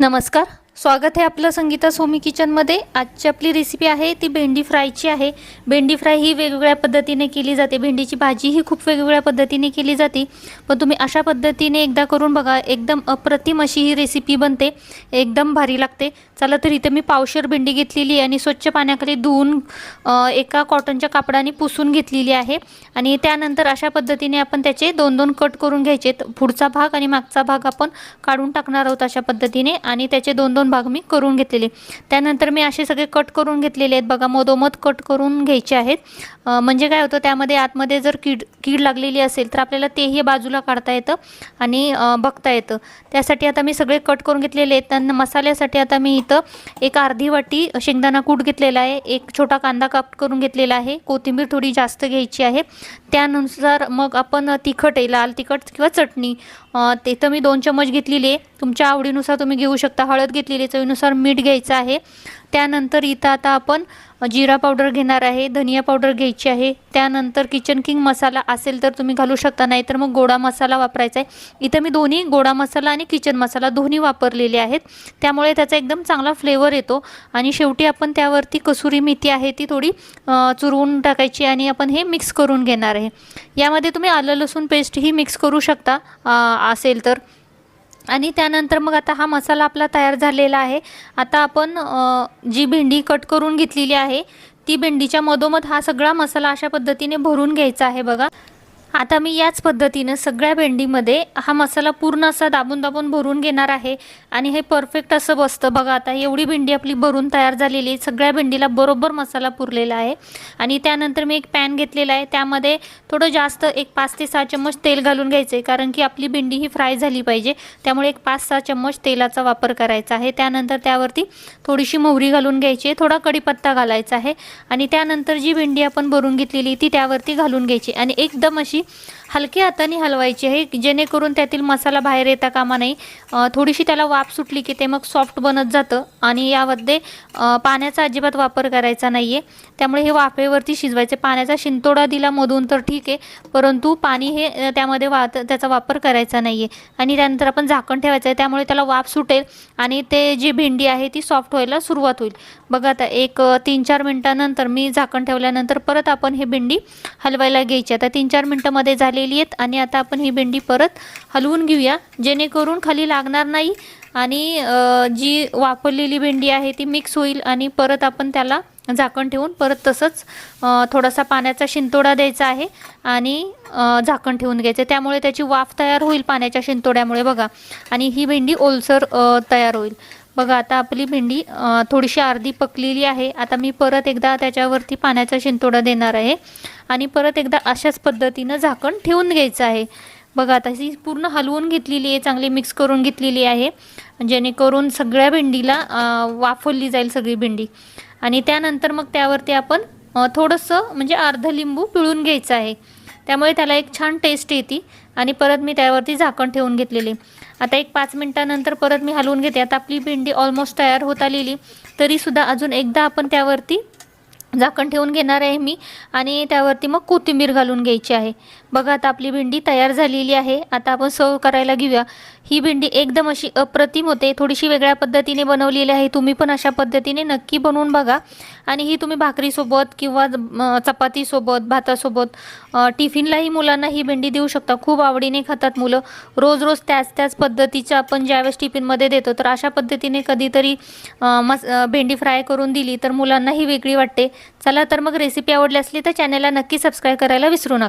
नमस्कार. स्वागत आहे आपलं संगीता सोमी किचनमध्ये. आजची आपली रेसिपी आहे ती भेंडी फ्रायची आहे. भेंडी फ्राय ही वेगवेगळ्या पद्धतीने केली जाते. भेंडीची भाजी ही खूप वेगवेगळ्या पद्धतीने केली जाते. पण तुम्ही अशा पद्धतीने एकदा करून बघा एकदम अप्रतिम अशी ही रेसिपी बनते. एकदम भारी लागते. चला तर इथे मी पावशर भेंडी घेतलेली आहे आणि स्वच्छ पाण्याखाली धुवून एका कॉटनच्या कापडाने पुसून घेतलेली आहे. आणि त्यानंतर अशा पद्धतीने आपण त्याचे दोन दोन कट करून घ्यायचे. पुढचा भाग आणि मागचा भाग आपण काढून टाकणार आहोत अशा पद्धतीने. आणि त्याचे दोन दोन भाग मी करून घेतलेले. त्यानंतर मी असे सगळे कट करून घेतलेले आहेत. बघा मधोमध कट करून घ्यायचे आहेत. म्हणजे काय होतं त्यामध्ये आतमध्ये जर कीड कीड लागलेली असेल तर आपल्याला तेही बाजूला काढता येतं आणि बघता येतं. त्यासाठी आता मी सगळे कट करून घेतलेले आहेत. त्यांना मसाल्यासाठी आता मी इथं एक अर्धी वाटी शेंगदाणा कूट घेतलेला आहे. एक छोटा कांदा काप करून घेतलेला आहे. कोथिंबीर थोडी जास्त घ्यायची आहे. त्यानुसार मग आपण तिखट आहे लाल तिखट किंवा चटणी. तिथं ते तर मी दोन चमच घेतलेली आहे. तुमच्या आवडीनुसार तुम्ही घेऊ शकता. हळद घेतलेली आहे, चवीनुसार मीठ घ्यायचं आहे. त्यानंतर इथं आता आपण जिरा पावडर घेणार आहे धनिया पावडर घ्यायची आहे. त्यानंतर किचन किंग मसाला असेल तर तुम्ही घालू शकता नाही तर मग गोडा मसाला वापरायचा आहे. इथं मी दोन्ही गोडा मसाला आणि किचन मसाला दोन्ही वापरलेले आहेत. त्यामुळे त्याचा एकदम चांगला फ्लेवर येतो आणि शेवटी आपण त्यावरती कसुरी मेथी आहे ती थोडी चुरवून टाकायची आणि आपण हे मिक्स करून घेणार आहे. यामध्ये तुम्ही आलं लसूण पेस्टही मिक्स करू शकता असेल तर. आणि त्यानंतर मग आता हा मसाला आपला तयार झालेला आहे. आता आपण जी भेंडी कट करून घेतलेली आहे ती भेंडीच्या मधोमध हा सगळा मसाला अशा पद्धतीने भरून घ्यायचा आहे बघा. आता मी याच पद्धतीनं सगळ्या भेंडीमध्ये हा मसाला पूर्ण असा दाबून दाबून भरून घेणार आहे. आणि हे परफेक्ट असं बसतं. बघा आता एवढी भेंडी आपली भरून तयार झालेली आहे. सगळ्या भेंडीला बरोबर मसाला पुरलेला आहे. आणि त्यानंतर मी एक पॅन घेतलेला आहे. त्यामध्ये थोडं जास्त एक पाच ते सहा चम्मच तेल घालून घ्यायचं आहे कारण की आपली भेंडी ही फ्राय झाली पाहिजे. त्यामुळे एक पाच सहा चम्मच तेलाचा वापर करायचा आहे. त्यानंतर त्यावरती थोडीशी मोहरी घालून घ्यायची आहे. थोडा कढीपत्ता घालायचा आहे. आणि त्यानंतर जी भेंडी आपण भरून घेतलेली ती त्यावरती घालून घ्यायची आणि एकदम अशी हलक्या हाताने हलवायची आहे जेणेकरून त्यातील मसाला बाहेर येता कामा नाही थोडीशी त्याला वाफ सुटली की ते मग सॉफ्ट बनत जातं आणि यामध्ये पाण्याचा अजिबात वापर करायचा नाही आहे त्यामुळे हे वाफेवरती शिजवायचे. पाण्याचा शिंतोडा दिला मधून तर ठीक आहे परंतु पाणी हे त्यामध्ये वाहत त्याचा वापर करायचा नाही आहे आणि त्यानंतर आपण झाकण ठेवायचं आहे त्यामुळे त्याला वाफ सुटेल आणि ते जी भेंडी आहे ती सॉफ्ट व्हायला सुरुवात होईल. बघा आता एक तीन चार मिनटानंतर मी झाकण ठेवल्यानंतर परत आपण हे भेंडी हलवायला घ्यायची. आता तीन चार मिनटामध्ये झालेली आहेत आणि आता आपण ही भेंडी परत हलवून घेऊया. जेणेकरून खाली लागणार नाही आणि जी वापरलेली भेंडी आहे ती मिक्स होईल आणि परत आपण त्याला झाकण ठेवून परत तसंच थोडासा पाण्याचा शिंतोडा द्यायचा आहे आणि झाकण ठेवून घ्यायचं. त्यामुळे त्याची वाफ तयार होईल पाण्याच्या शिंतोड्यामुळे बघा. आणि ही भेंडी ओलसर तयार होईल. बघा आता आपली भेंडी थोडीशी अर्धी पकलेली आहे. आता मी परत एकदा त्याच्यावरती पाण्याचा शिंतोडा देणार आहे. आणि परत एकदा अशाच पद्धतीनं झाकण ठेवून घ्यायचं आहे. बघा आता ही पूर्ण हलवून घेतलेली आहे चांगली मिक्स करून घेतलेली आहे. जेणेकरून सगळ्या भेंडीला वाफवली जाईल सगळी भेंडी. आणि त्यानंतर मग त्यावरती आपण थोडंसं म्हणजे अर्ध लिंबू पिळून घ्यायचं आहे. त्यामुळे त्याला एक छान टेस्ट येते आणि परत मी त्यावरती झाकण ठेवून घेतलेले. आता एक पाच मिनटानंतर परत मी हलवून घेते. आता आपली भेंडी ऑलमोस्ट तयार होत आलेली. तरीसुद्धा अजून एकदा आपण त्यावरती झाकण ठेवून घेणार आहे मी आणि त्यावरती मग कोथिंबीर घालून घ्यायची आहे. बघा आता आपली भेंडी तयार झालेली आहे. आता आपण सर्व करायला घेऊया. ही भेंडी एकदम अशी अप्रतिम होते. थोडीशी वेगळ्या पद्धतीने बनवलेली आहे. तुम्ही पण अशा पद्धतीने नक्की बनवून बघा. आणि ही तुम्ही भाकरीसोबत किंवा चपातीसोबत भातासोबत टिफिनलाही मुलांना ही भेंडी देऊ शकता. खूप आवडीने खातात मुलं. रोज रोज त्याच त्याच पद्धतीच्या आपण ज्यावेळेस टिफिनमध्ये देतो तर अशा पद्धतीने कधीतरी मस भेंडी फ्राय करून दिली तर मुलांनाही वेगळी वाटते. चला तर मग रेसिपी आवडली असली तर चॅनलला नक्की सबस्क्राईब करायला विसरू नका.